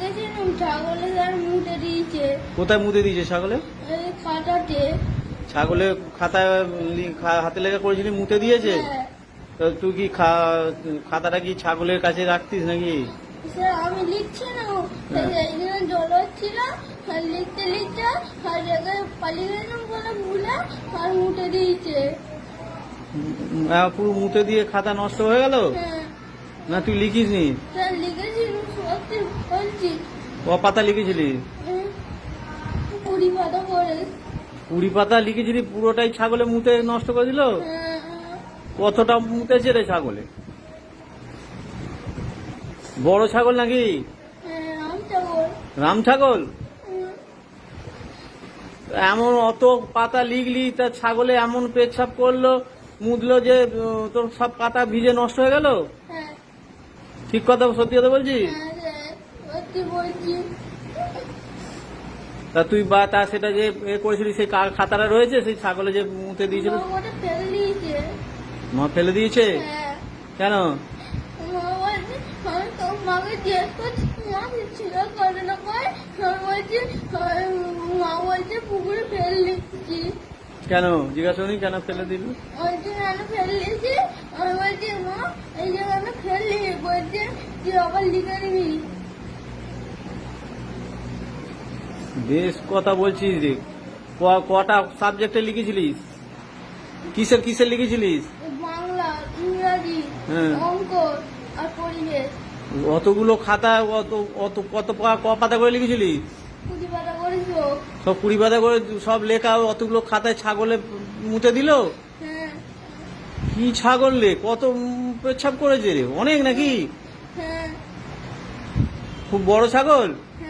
লিখেছিলাম ছাগলে তার মুটে দিয়েছে। কোথায় মুতে দিয়েছে ছাগলে? এই খাটাতে ছাগলে খাতায় হাতে লেখা করেছিলি মুতে দিয়েছে? হ্যাঁ। তো তুই কি খাতাটা কি ছাগলের কাছে রাখতিস নাকি? স্যার আমি লিখছি না। হ্যাঁ। জল হচ্ছিল লিখতে লিখতে আর জায়গায় পালিয়ে গেলাম বলে ভুলে আর মুটে দিয়েছে। পুরো মুতে দিয়ে খাতা নষ্ট হয়ে গেল? হ্যাঁ। না তুই লিখিস নি স্যার ক পাতা লিখেছিলি। কুড়ি পাতা লিখেছিলি পুরোটাই ছাগলে মুতে নষ্ট করে দিল? হ্যাঁ, কতটা মুতেছে রে ছাগলে? বড় ছাগল নাকি? হ্যাঁ, রাম ছাগল। এমন অত পাতা লিখলি তা ছাগলে এমন পেচ্ছাপ করল মুদলো যে তোর সব পাতা ভিজে নষ্ট হয়ে গেল? হ্যাঁ। ঠিক কথা সত্যি কথা বলছি স্যার সত্যি বলছি। তা তুই বা তা সেটা যে এ করেছিলি সেই খাতাটা রয়েছে? সেই ছাগলে যে মুতে দিয়েছিল? ওটা ফেলে দিয়েছে। মা ফেলে দিয়েছে? হ্যাঁ। কেন? মা বলছে আমি তো মাকে জিজ্ঞেস করছি মা ছিল করে না করে বলছি মা বলছে পুকুরে ফেলে দিচ্ছি কেন? জিজ্ঞাসা করি কেন ফেলে দিল? বলছে কেন ফেলে দিয়েছি? আমি বলছি মা এই যে কেন ফেললি? বলছে তুই আবার লিখে নিবি। বেশ কথা বলছিস রে। ক- কটা সাবজেক্টে লিখেছিলিস? কিসের কিসের লিখেছিলিস? বাংলা ইংরাজি হ্যাঁ। অঙ্ক আর পরিবেশ। অতগুলো খাতা অত অত কত পা- ক পাতা করে করেছ সব কুড়ি পাতা করে সব লেখা অতগুলো খাতায় ছাগলে মুতে দিল? হ্যাঁ। কি ছাগল রে কত উম, পেচ্ছাপ করেছে রে। অনেক নাকি? হ্যাঁ। খুব বড় ছাগল? হ্যাঁ।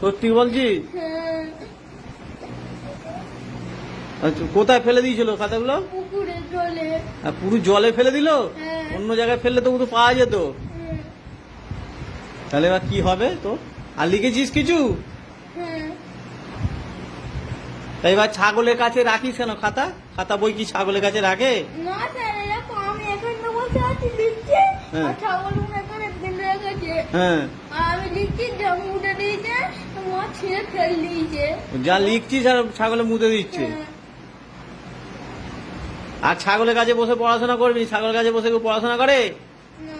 সত্যি বলছিস হ্যাঁ আচ্ছা, কোথায় ফেলে দিয়েছিল খাতাগুলো? পুরো জলে ফেলে দিল? হ্যাঁ। অন্য জায়গায় ফেললে তো তো পাওয়া যেত। হ্যাঁ। তাহলে এবার কি হবে তো? আর লিখেছিস কিছু? হ্যাঁ। তাই এবার ছাগলের কাছে রাখিস কেন খাতা? খাতা বই কি ছাগলের কাছে রাখে? না স্যার আমি এখানে বসে আছি লিখছি। ছাগল হ্যাঁ। আমি লিখছি জম উঠে দিয়েছে মা ছিঁড়ে ফেল দিয়েছে। যা লিখছিস আর ছাগলে মুতে দিচ্ছে। হ্যাঁ। আর ছাগলের কাছে বসে পড়াশোনা করবি ছাগলের কাছে বসে কেউ পড়াশোনা করে? না।